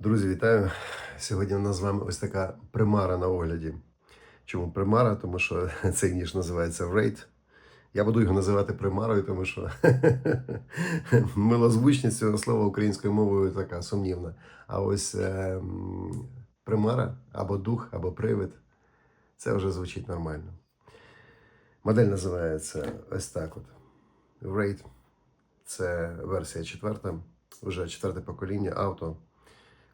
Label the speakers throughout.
Speaker 1: Друзі, вітаю! Сьогодні у нас з вами ось така примара на огляді. Чому примара? Тому що цей ніж називається Wraith. Я буду його називати примарою, тому що милозвучність цього слова українською мовою така сумнівна. А ось е, примара або дух, або привид це вже звучить нормально. Модель називається ось так: от. Wraith. Це версія четверта, вже четверте покоління авто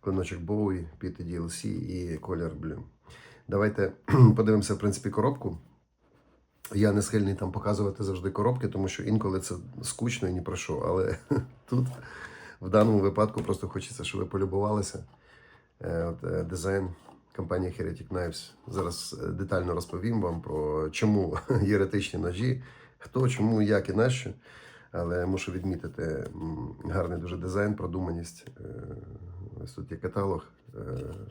Speaker 1: клиночок Боуї, під DLC і колір Blue. Давайте подивимося, в принципі, коробку. Я не схильний там показувати завжди коробки, тому що інколи це скучно і ні про що. Але тут в даному випадку просто хочеться, щоб ви полюбувалися. Е, От, е, дизайн компанії Heretic Knives. Зараз е, детально розповім вам про чому єретичні ножі, хто, чому, як і нащо. Але мушу відмітити гарний дуже дизайн, продуманість. Е, Ось тут є каталог, е,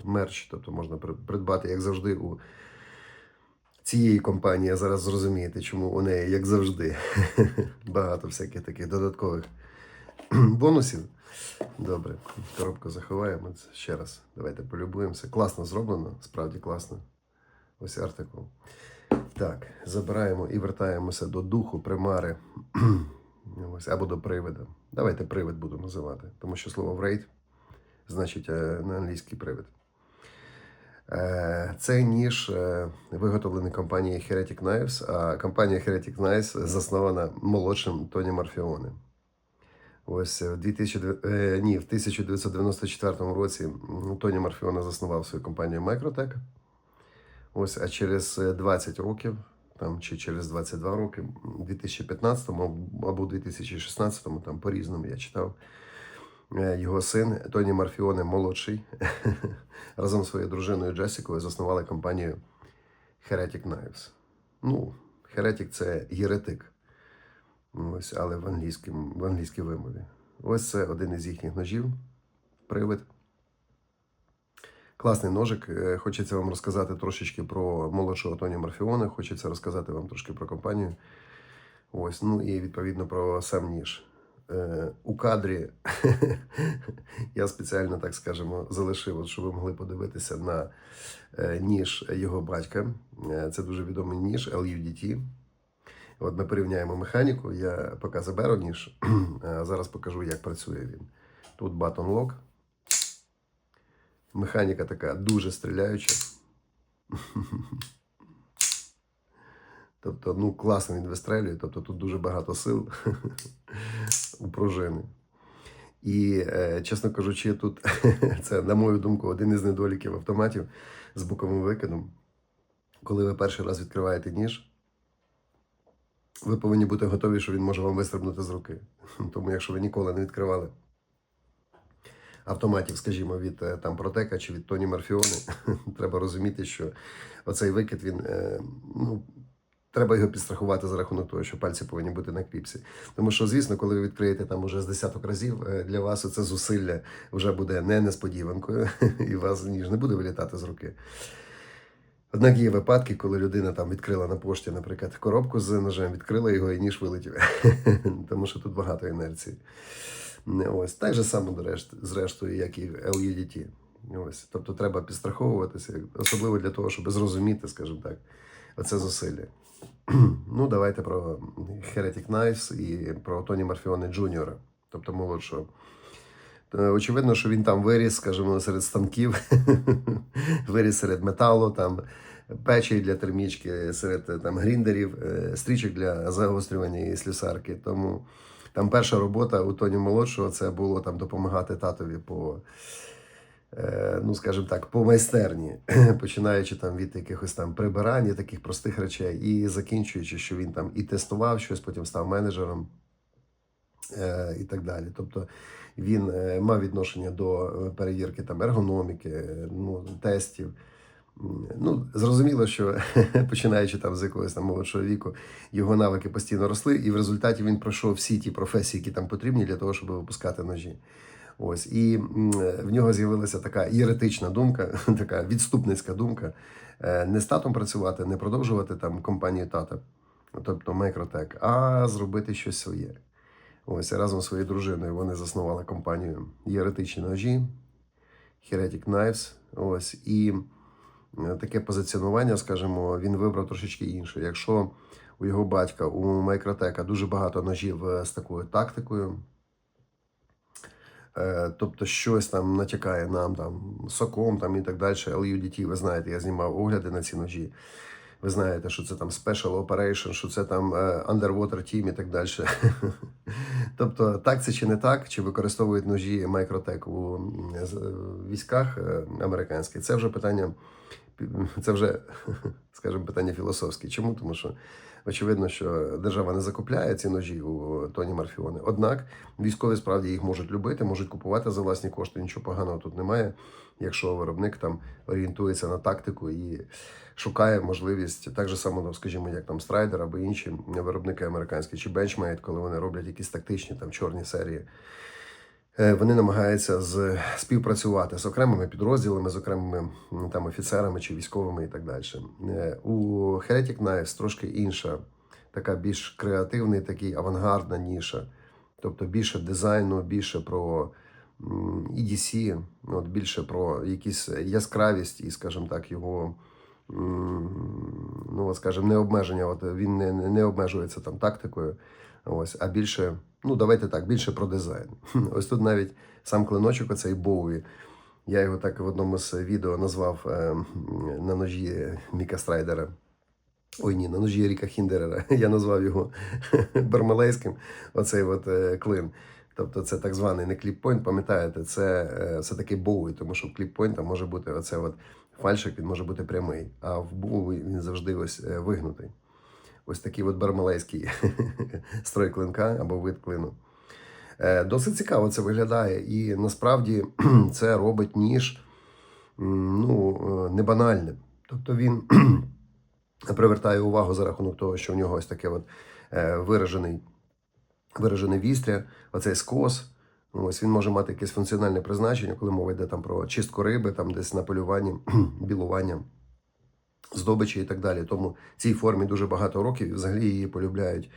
Speaker 1: мерч, тобто можна придбати, як завжди, у цієї компанії. Зараз зрозумієте, чому у неї, як завжди, багато всяких таких додаткових бонусів. Добре, коробку заховаємо. Ще раз. Давайте полюбуємося. Класно зроблено, справді класно. Ось артикул. Так, забираємо і вертаємося до духу, примари. Ось, або до привида. Давайте привид буду називати, тому що слово врейт значить е, на англійський привид. Е, Цей ніж е, виготовлений компанією Heretic Knives, а компанія Heretic Knives заснована молодшим Тоні Марфіоне. Ось в 2000, е, ні, в 1994 році Тоні Марфіоне заснував свою компанію Microtech. Ось, а через е, 20 років, там, чи через 22 роки, у 2015 або у 2016, там по-різному я читав, е, його син Тоні Марфіоне молодший разом зі своєю дружиною Джесікою заснували компанію Heretic Knives. Ну, Heretic – це єретик. Ось, але в, англійському, в англійській вимові. Ось це один із їхніх ножів, привид. Класний ножик. Е, Хочеться вам розказати трошечки про молодшого Тоні Марфіона, хочеться розказати вам трошки про компанію. Ось, ну і відповідно про сам ніж. Е, у кадрі я спеціально, так скажемо, залишив, щоб ви могли подивитися на е, ніж його батька. Е, це дуже відомий ніж LUDT. От ми порівняємо механіку. Я поки заберу ніж, а зараз покажу, як працює він. Тут button lock. Механіка така дуже стріляюча. Тобто, ну, класно він вистрелює, тобто тут дуже багато сил у пружини. І, е, чесно кажучи, тут це, на мою думку, один із недоліків автоматів з боковим викидом. Коли ви перший раз відкриваєте ніж, ви повинні бути готові, що він може вам вистрибнути з руки. Тому якщо ви ніколи не відкривали автоматів, скажімо, від е, там Протека чи від Тоні Марфіони, треба розуміти, що оцей викид він е, ну. Треба його підстрахувати за рахунок того, що пальці повинні бути на кліпсі. Тому що, звісно, коли ви відкриєте там уже з десяток разів, е, для вас це зусилля вже буде не несподіванкою, і вас ніж не буде вилітати з руки. Однак є випадки, коли людина там відкрила на пошті, наприклад, коробку з ножем, відкрила його і ніж вилетів. Тому що тут багато інерції. Ось так же само, зрештою, як і LUDT. Ось. Тобто треба підстраховуватися, особливо для того, щоб зрозуміти, скажімо так, оце зусилля. Ну, давайте про Heretic Knives і про Тоні Марфіоне Джуніора, тобто молодшого. Очевидно, що він там виріс, скажімо, серед станків, виріс серед металу, там печей для термічки, серед там гріндерів, е, стрічок для загострювання і слюсарки. Тому там перша робота у Тоні молодшого це було там допомагати татові по, е, ну скажімо так, по майстерні, починаючи там від якихось там прибирання, таких простих речей, і закінчуючи, що він там і тестував щось, потім став менеджером е, і так далі. Тобто він е, мав відношення до перевірки там ергономіки, ну, тестів. Ну, зрозуміло, що починаючи там з якогось там молодшого віку, його навики постійно росли, і в результаті він пройшов всі ті професії, які там потрібні для того, щоб випускати ножі. Ось і в нього з'явилася така єретична думка, така відступницька думка: е, не з татом працювати, не продовжувати там компанію тата, тобто Microtech, а зробити щось своє. Ось разом зі своєю дружиною вони заснували компанію Єретичні ножі, Heretic Knives. Ось і таке позиціонування, скажімо, він вибрав трошечки інше. Якщо у його батька, у Майкротека дуже багато ножів е, з такою тактикою. Е, Тобто щось там натякає нам там соком там і так далі. LUDT, ви знаєте, я знімав огляди на ці ножі. Ви знаєте, що це там Special Operation, що це там е, Underwater Team і так далі. тобто, так це чи не так, чи використовують ножі Microtech у військах американських, це вже питання, це вже, скажімо, питання філософське. Чому? Тому що очевидно, що держава не закупляє ці ножі у Тоні Марфіони. Однак військові справді їх можуть любити, можуть купувати за власні кошти. Нічого поганого тут немає, якщо виробник там орієнтується на тактику і шукає можливість так же само, ну, скажімо, як там Страйдер або інші виробники американські чи Benchmade, коли вони роблять якісь тактичні там чорні серії. Е, Вони намагаються з, співпрацювати з окремими підрозділами, з окремими там офіцерами чи військовими і так далі. Е, У Heretic Knives трошки інша, така більш креативний, такий авангардна ніша. Тобто більше дизайну, більше про EDC, от більше про якісь яскравість і, скажімо так, його. Ну, скажімо, не обмеження. От він не не обмежується там тактикою. Ось, а більше, ну давайте так, більше про дизайн. Ось тут навіть сам клиночок, оцей Боуї. Я його так в одному з відео назвав е, на ножі Міка Страйдера. Ой, ні, на ножі Ріка Хіндерера. Я назвав його Бармалейським, оцей от е, клин. Тобто це так званий не кліппойнт, пам'ятаєте, це, е, це такий боуї, тому що в кліппойнта може бути оце от фальшик, він може бути прямий, а в боуї він завжди ось е, вигнутий. Ось такий от бармалейський строй клинка або вид клину. Е, Досить цікаво це виглядає, і насправді це робить ніж ну, е, не банальним. Тобто він привертає увагу за рахунок того, що в нього ось таке от е, виражений, виражений вістря, оцей скос. Ось він може мати якесь функціональне призначення, коли мова йде там про чистку риби, там десь на полюванні, білування здобичі і так далі. Тому цій формі дуже багато років і взагалі її полюбляють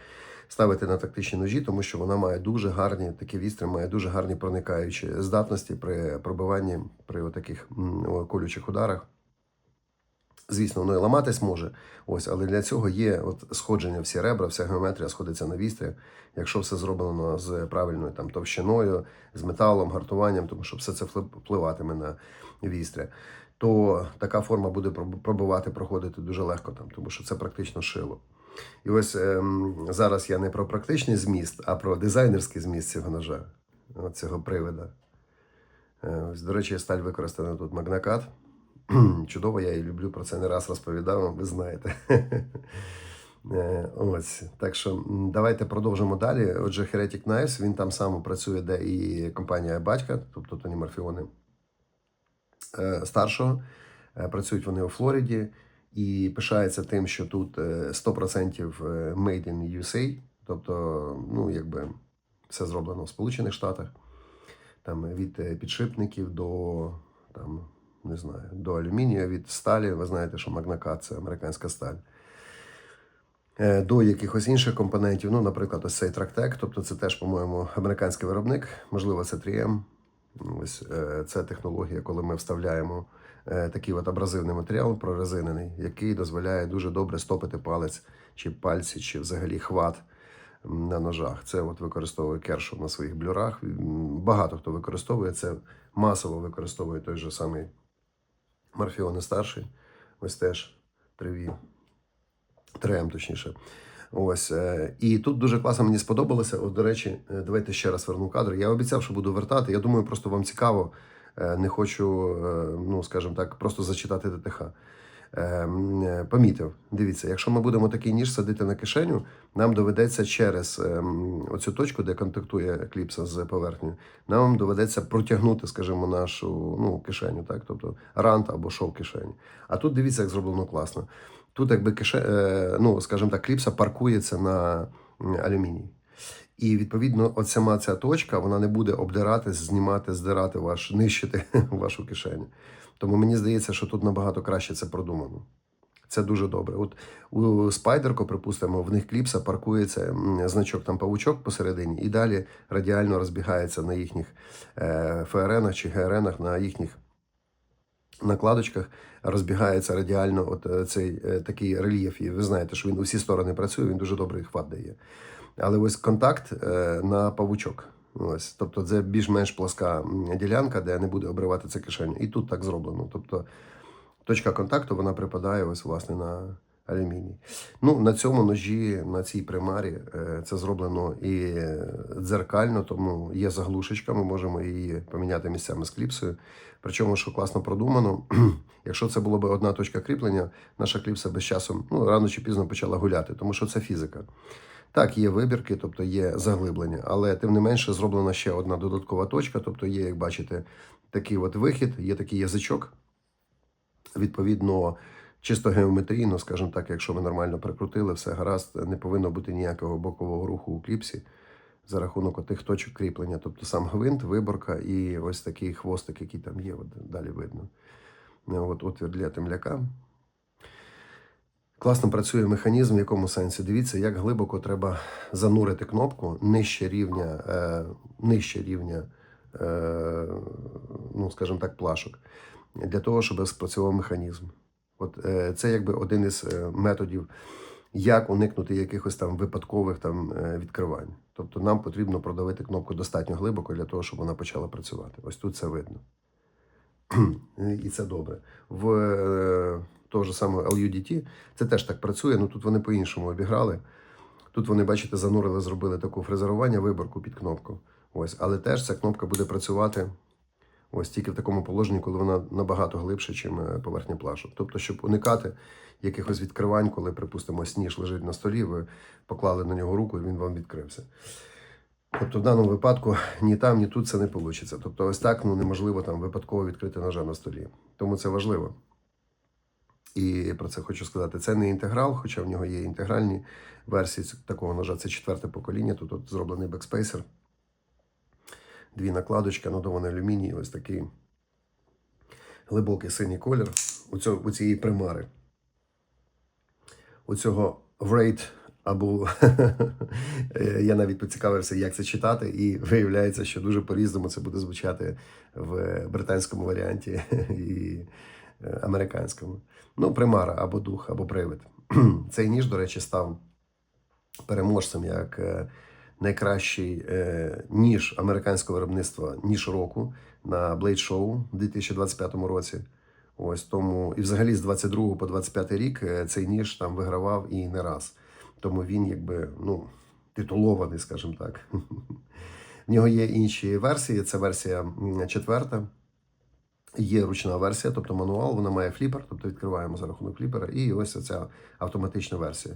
Speaker 1: ставити на тактичні ножі, тому що вона має дуже гарні такі вістри, має дуже гарні проникаючі здатності при пробиванні при таких колючих ударах. Звісно, воно і ламатись може, ось, але для цього є от сходження всі ребра, вся геометрія сходиться на вістрі, якщо все зроблено з правильною там товщиною, з металом, гартуванням, тому що все це впливатиме на вістря, то така форма буде проб- пробивати, проходити дуже легко там, тому що це практично шило. І ось ем, зараз я не про практичний зміст, а про дизайнерський зміст цього ножа, цього привида. Е, Ось, до речі, сталь використана тут магнакат. Чудово, я її люблю, про це не раз розповідав, ви знаєте. Е, Ось. Так що давайте продовжимо далі. Отже, Heretic Knives, він там само працює, де і компанія батька, тобто Тоні Марфіони старшого. Е, Працюють вони у Флориді і пишається тим, що тут е, 100% е, made in USA, тобто, ну, якби все зроблено в Сполучених Штатах, там від е, підшипників до там, не знаю, до алюмінію, від сталі. Ви знаєте, що магнакат це американська сталь. Е, До якихось інших компонентів, ну, наприклад, ось цей трактек, тобто це теж, по-моєму, американський виробник, можливо, це 3M. Ось це технологія, коли ми вставляємо е, такий от абразивний матеріал прорезинений, який дозволяє дуже добре стопити палець чи пальці, чи взагалі хват на ножах. Це от використовує Кершов на своїх блюрах. Багато хто використовує це, масово використовує той же самий Марфіони старший. Ось теж 3V. 3М, точніше. Ось. е, І тут дуже класно мені сподобалося. От, до речі, е, давайте ще раз верну кадр. Я обіцяв, що буду вертати. Я думаю, просто вам цікаво. Е, Не хочу, ну скажімо так, просто зачитати ДТХ. Помітив, дивіться, якщо ми будемо такий ніж садити на кишеню, нам доведеться через оцю точку, де контактує кліпса з поверхнею, нам доведеться протягнути, скажімо, нашу ну, кишеню, так? тобто рант або шов кишені. А тут дивіться, як зроблено класно. Тут, якби кише, е, ну, скажімо так, кліпса паркується на алюміній. І відповідно, от сама ця точка вона не буде обдирати, знімати, здирати ваш, нищити вашу кишеню. Тому мені здається, що тут набагато краще це продумано. Це дуже добре. От у спайдерко, припустимо, в них кліпса паркується значок там павучок посередині, і далі радіально розбігається на їхніх е, ФРНах чи ГРНах, на їхніх накладочках розбігається радіально от е, цей е, такий рельєф. І ви знаєте, що він у всі сторони працює, він дуже добрий хват дає. Але ось контакт е, на павучок. Ось, тобто, це більш-менш плоска ділянка, де не буде обривати це кишеню. І тут так зроблено. Тобто, точка контакту вона припадає ось власне на алюміній. Ну, на цьому ножі, на цій примарі, це зроблено і дзеркально, тому є заглушечка, ми можемо її поміняти місцями з кліпсою. Причому, що класно продумано, якщо це було б одна точка кріплення, наша кліпса без часу ну, рано чи пізно почала гуляти, тому що це фізика. Так, є вибірки, тобто є заглиблення, але тим не менше зроблена ще одна додаткова точка, тобто є, як бачите, такий от вихід, є такий язичок. Відповідно, чисто геометрійно, скажімо так, якщо ви нормально прикрутили, все гаразд, не повинно бути ніякого бокового руху у кліпсі за рахунок тих точок кріплення. Тобто сам гвинт, виборка і ось такий хвостик, який там є, от далі видно. От отвір для темляка. Класно працює механізм, в якому сенсі. Дивіться, як глибоко треба занурити кнопку нижче рівня, е, нижче рівня, е, ну, скажімо так, плашок, для того, щоб спрацював механізм. От е, це якби один із е, методів, як уникнути якихось там випадкових там е, відкривань. Тобто нам потрібно продавити кнопку достатньо глибоко для того, щоб вона почала працювати. Ось тут це видно. І це добре. В е, того ж самого LUDT це теж так працює, ну тут вони по-іншому обіграли. Тут вони, бачите, занурили, зробили таку фрезерування, виборку під кнопку. Ось, але теж ця кнопка буде працювати ось тільки в такому положенні, коли вона набагато глибше, ніж поверхня плашу. Тобто, щоб уникати якихось відкривань, коли, припустимо, сніж лежить на столі, ви поклали на нього руку і він вам відкрився. Тобто, в даному випадку ні там, ні тут це не вийде. Тобто, ось так ну, неможливо там випадково відкрити ножа на столі. Тому це важливо. І про це хочу сказати. Це не інтеграл, хоча в нього є інтегральні версії такого ножа. Це четверте покоління. Тут от зроблений бекспейсер. Дві накладочки, анодований алюміній, ось такий глибокий синій колір у, цього, у цієї примари. У цього Wraith або я навіть поцікавився, як це читати, і виявляється, що дуже по-різному це буде звучати в британському варіанті і е, американському. Ну, примара або дух, або привид. Цей ніж, до речі, став переможцем як е, найкращий е, ніж американського виробництва ніж року на Blade Show у 2025 році. Ось тому, і взагалі з 22 по 25 рік е, цей ніж там вигравав і не раз. Тому він, якби, ну, титулований, скажімо так. В нього є інші версії. Це версія четверта. Є ручна версія, тобто мануал, вона має фліпер, тобто відкриваємо за рахунок фліпера, і ось ця автоматична версія.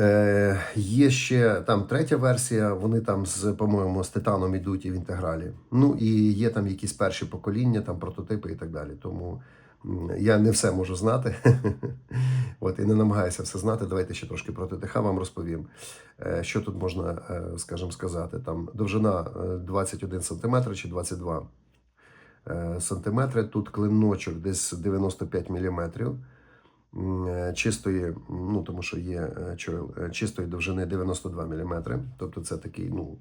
Speaker 1: Е, є ще там третя версія, вони там з, по-моєму, з титаном ідуть і в інтегралі. Ну і є там якісь перші покоління, там прототипи і так далі. Тому я не все можу знати. От, і не намагаюся все знати. Давайте ще трошки про ТТХ вам розповім. Е, що тут можна, е, скажімо, сказати? Там довжина е, 21 см чи 22 е, сантиметри. Тут клиночок десь 95 міліметрів. Е, Чистої, ну тому що є е, чойл, е, чистої довжини 92 мм. Тобто це такий, ну,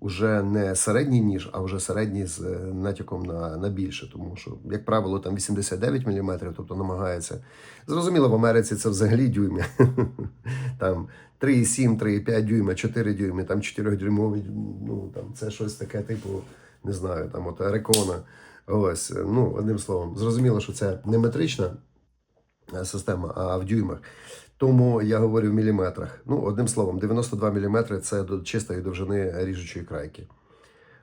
Speaker 1: уже не середній ніж, а вже середній з натяком на, на більше. Тому що, як правило, там 89 мм, тобто намагається. Зрозуміло, в Америці це взагалі дюйми. Там 3,7, 3,5 дюйма, 4 дюйми, там 4 дюймові, ну там це щось таке, типу, не знаю, там от рекона. Ось, ну, одним словом, зрозуміло, що це не метрична система, а в дюймах. Тому я говорю в міліметрах. Ну, одним словом, 92 мм це до чистої довжини ріжучої крайки.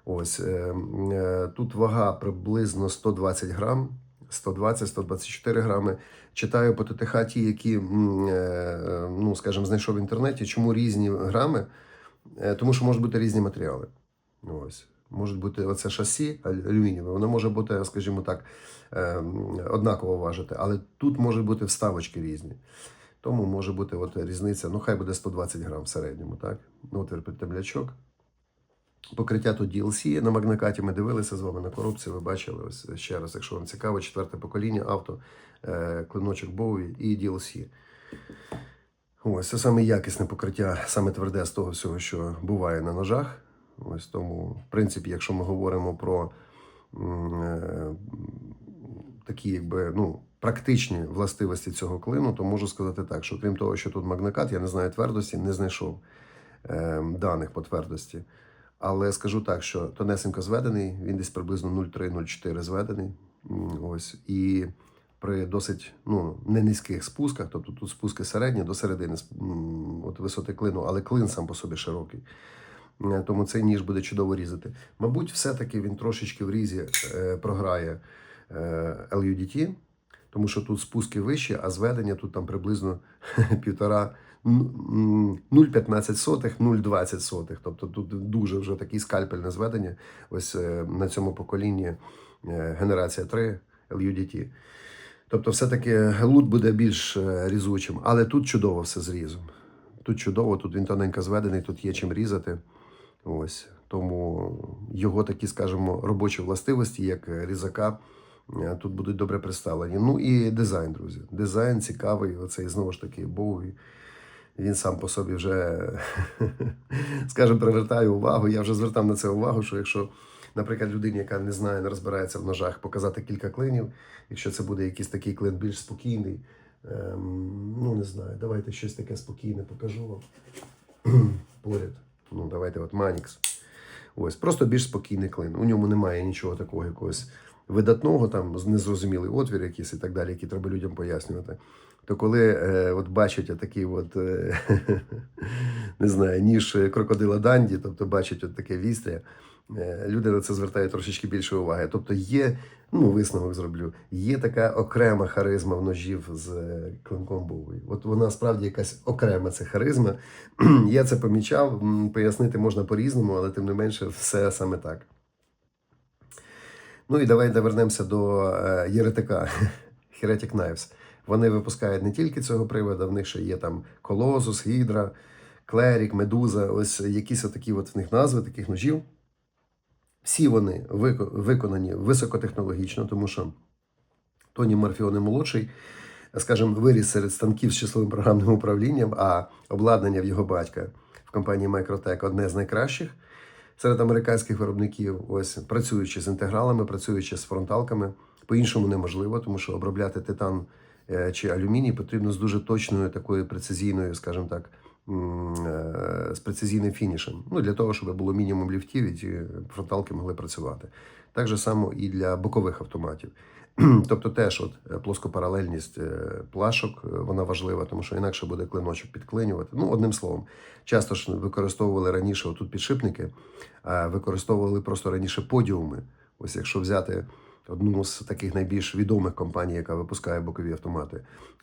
Speaker 1: Ось е, е, тут вага приблизно 120 грам, 120-124 грами. Читаю по ТТХ ті, які, е, ну, скажімо, знайшов в інтернеті. Чому різні грами? Е, Тому що можуть бути різні матеріали. Ось. Можуть бути оце шасі алю- алюмінієве, воно може бути, скажімо так, е, однаково важити, але тут можуть бути вставочки різні. Тому може бути от різниця, ну хай буде 120 грам в середньому, так? Ну, Отвір під темлячок. Покриття тут DLC. На магнакаті ми дивилися з вами на корупцію. Ви бачили ось ще раз, якщо вам цікаво, четверте покоління авто, е, клиночок Bowie і DLC. Ось це саме якісне покриття, саме тверде з того всього, що буває на ножах. Ось тому, в принципі, якщо ми говоримо про е, такі, якби ну, практичні властивості цього клину, то можу сказати так, що крім того, що тут магнокат, я не знаю твердості, не знайшов е, даних по твердості. Але скажу так, що тонесенько зведений, він десь приблизно 0,3-0,4 зведений. Ось. І при досить ну, не низьких спусках, тобто тут спуски середні до середини от висоти клину, але клин сам по собі широкий. Е, Тому цей ніж буде чудово різати. Мабуть, все-таки він трошечки в різі е, програє е, LUDT, тому що тут спуски вищі, а зведення тут там приблизно півтора. 0,15 сотих, 0,20 сотих. Тобто тут дуже вже такий скальпельне зведення. Ось е, на цьому поколінні е, генерація 3 LUDT. Тобто, все-таки лут буде більш е, різучим, але тут чудово все з різом. Тут чудово, тут він тоненько зведений, тут є чим різати. Ось. Тому його такі, скажімо, робочі властивості, як різака, е, тут будуть добре представлені. Ну і дизайн, друзі. Дизайн цікавий, оцей знову ж таки Боуі. Він сам по собі вже, скажімо, привертає увагу. Я вже звертав на це увагу, що якщо, наприклад, людині, яка не знає, не розбирається в ножах, показати кілька клинів, якщо це буде якийсь такий клин більш спокійний, ем, ну не знаю, давайте щось таке спокійне покажу вам поряд. Ну, давайте, от Манікс. Ось, просто більш спокійний клин. У ньому немає нічого такого якогось видатного, там незрозумілий отвір якийсь і так далі, який треба людям пояснювати. То коли е, от бачать такий от, е, не знаю, ніж крокодила Данді, тобто бачать от таке вістря, люди на це звертають трошечки більше уваги. Тобто є, ну висновок зроблю, є така окрема харизма в ножів з е, клинком Боуї. От вона справді якась окрема це харизма. Я це помічав, пояснити можна по-різному, але тим не менше, все саме так. Ну і давайте вернемося до е, єретика Heretic Knives. Вони випускають не тільки цього приводу, в них ще є там Колозус, Гідра, Клерік, Медуза. Ось якісь отакі от в них назви таких ножів. Всі вони виконані високотехнологічно, тому що Тоні Марфіоне молодший, скажімо, виріс серед станків з числовим програмним управлінням, а обладнання в його батька в компанії Microtech одне з найкращих серед американських виробників. Ось працюючи з інтегралами, працюючи з фронталками, по-іншому неможливо, тому що обробляти титан е, чи алюміній потрібно з дуже точною такою прецизійною, скажімо так, з прецизійним фінішем. Ну, для того, щоб було мінімум ліфтів і ці фронталки могли працювати. Так же само і для бокових автоматів. Тобто теж от е, плоскопаралельність е, плашок е, вона важлива, тому що інакше буде клиночок підклинювати. Ну, одним словом, часто ж використовували раніше отут підшипники, а використовували просто раніше подіуми. Ось якщо взяти одну з таких найбільш відомих компаній, яка випускає бокові автомати,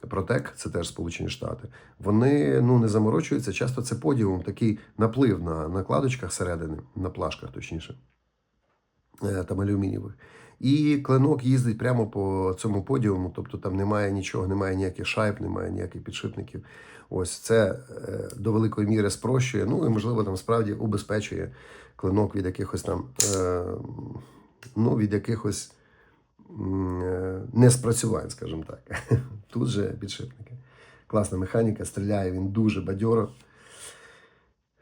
Speaker 1: Протек, це теж Сполучені Штати. Вони ну не заморочуються. Часто це подіум, такий наплив на накладочках середини, на плашках, точніше е, там алюмінієвих. І клинок їздить прямо по цьому подіуму, тобто там немає нічого, немає ніяких шайб, немає ніяких підшипників. Ось це е, до великої міри спрощує. Ну і можливо там справді убезпечує клинок від якихось там е, ну, від якихось е, неспрацювань, скажімо так. Тут же підшипники. Класна механіка, стріляє він дуже бадьоро.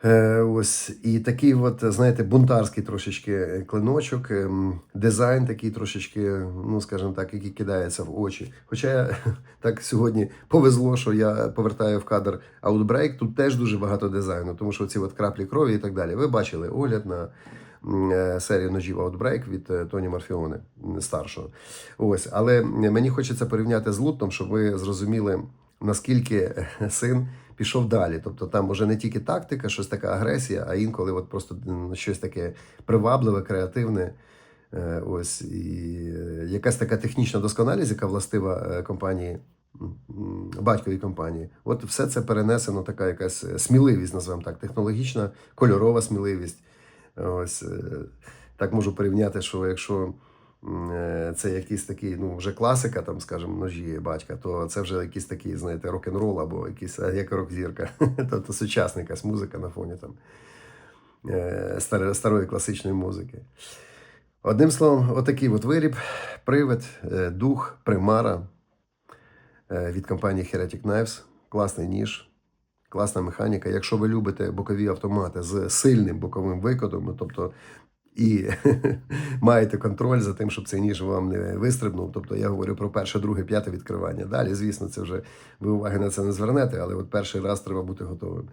Speaker 1: Е, ось і такий, от, знаєте, бунтарський трошечки клиночок, ем, дизайн такий трошечки, ну скажімо так, який кидається в очі. Хоча я так сьогодні повезло, що я повертаю в кадр Outbreak, тут теж дуже багато дизайну, тому що ці от краплі крові і так далі. Ви бачили огляд на серію ножів Outbreak від е, Тоні Марфіоне м, старшого. Ось, але мені хочеться порівняти з лутом, щоб ви зрозуміли, наскільки е, син пішов далі. Тобто там вже не тільки тактика, щось така агресія, а інколи от просто щось таке привабливе, креативне. Е, Ось і е, якась така технічна досконалість, яка властива е, компанії, батьковій компанії. От все це перенесено, така якась е, сміливість, називаємо так, технологічна, кольорова сміливість. Ось е, так можу порівняти, що якщо е, це якийсь такий, ну вже класика, там, скажімо, ножі батька, то це вже якийсь такий, знаєте, рок-н-рол або якийсь як рок-зірка. Тобто сучасна якась музика на фоні там е, старої, класичної музики. Одним словом, отакий от виріб, привид, дух, примара від компанії Heretic Knives. Класний ніж, класна механіка. Якщо ви любите бокові автомати з сильним боковим викидом, ну, тобто і маєте контроль за тим, щоб цей ніж вам не вистрибнув. Тобто я говорю про перше, друге, п'яте відкривання. Далі, звісно, це вже ви уваги на це не звернете, але от перший раз треба бути готовим.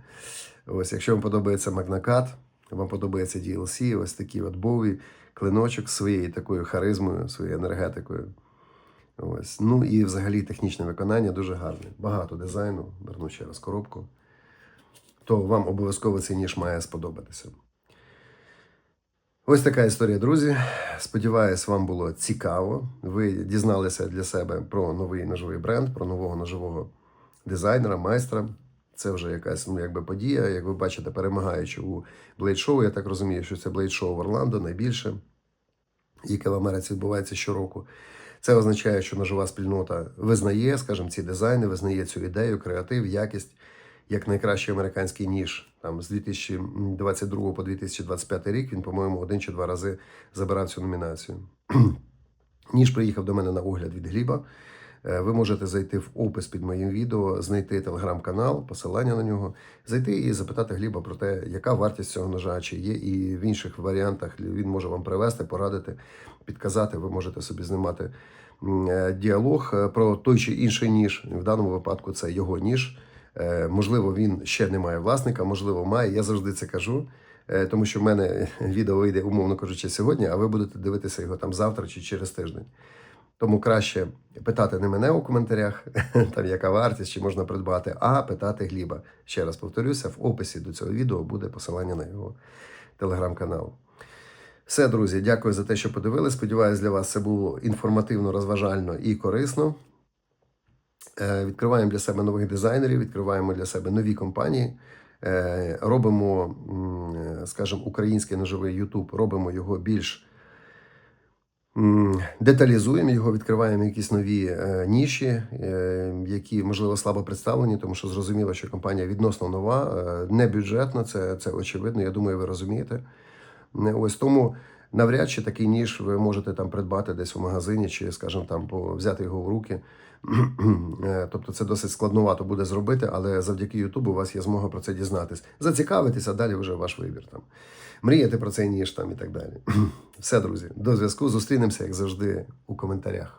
Speaker 1: Ось, якщо вам подобається Магнакат, вам подобається DLC, ось такі от Бові, клиночок своєю такою харизмою, своєю енергетикою. Ось. Ну і взагалі технічне виконання дуже гарне. Багато дизайну, верну ще раз коробку. То вам обов'язково цей ніж має сподобатися. Ось така історія, друзі. Сподіваюсь, вам було цікаво. Ви дізналися для себе про новий ножовий бренд, про нового ножового дизайнера, майстра. Це вже якась ну, якби подія. Як ви бачите, перемагаючи у Show, я так розумію, що це Blade Show в Орландо найбільше, яке в Америці відбувається щороку. Це означає, що ножова спільнота визнає, скажімо, ці дизайни, визнає цю ідею, креатив, якість як найкращий американський ніж. Там з 2022 по 2025 рік він, по-моєму, один чи два рази забирав цю номінацію. Ніж приїхав до мене на огляд від Гліба. Е, Ви можете зайти в опис під моїм відео, знайти телеграм-канал, посилання на нього, зайти і запитати Гліба про те, яка вартість цього ножа, чи є і в інших варіантах він може вам привести, порадити, підказати. Ви можете собі знімати е, діалог е, про той чи інший ніж. В даному випадку це його ніж. Е, Можливо, він ще не має власника, можливо, має. Я завжди це кажу. Е, Тому що в мене відео вийде, умовно кажучи, сьогодні, а ви будете дивитися його там завтра чи через тиждень. Тому краще питати не мене у коментарях, там яка вартість, чи можна придбати, а питати Гліба. Ще раз повторюся, в описі до цього відео буде посилання на його телеграм-канал. Все, друзі, дякую за те, що подивились. Сподіваюсь, для вас це було інформативно, розважально і корисно. Е, Відкриваємо для себе нових дизайнерів, відкриваємо для себе нові компанії. Е, Робимо, е, скажімо, український ножовий YouTube, робимо його більш деталізуємо його, відкриваємо якісь нові ніші, які можливо слабо представлені, тому що зрозуміло, що компанія відносно нова, не бюджетна, це, це очевидно. Я думаю, ви розумієте. Ось тому навряд чи такий ніж ви можете там придбати десь у магазині, чи, скажімо, там взяти його в руки. Е, Тобто це досить складновато буде зробити, але завдяки Ютубу у вас є змога про це дізнатись. Зацікавитись, а далі вже ваш вибір там. Мріяти про цей ніж там і так далі. Все, друзі, до зв'язку. Зустрінемося, як завжди, у коментарях.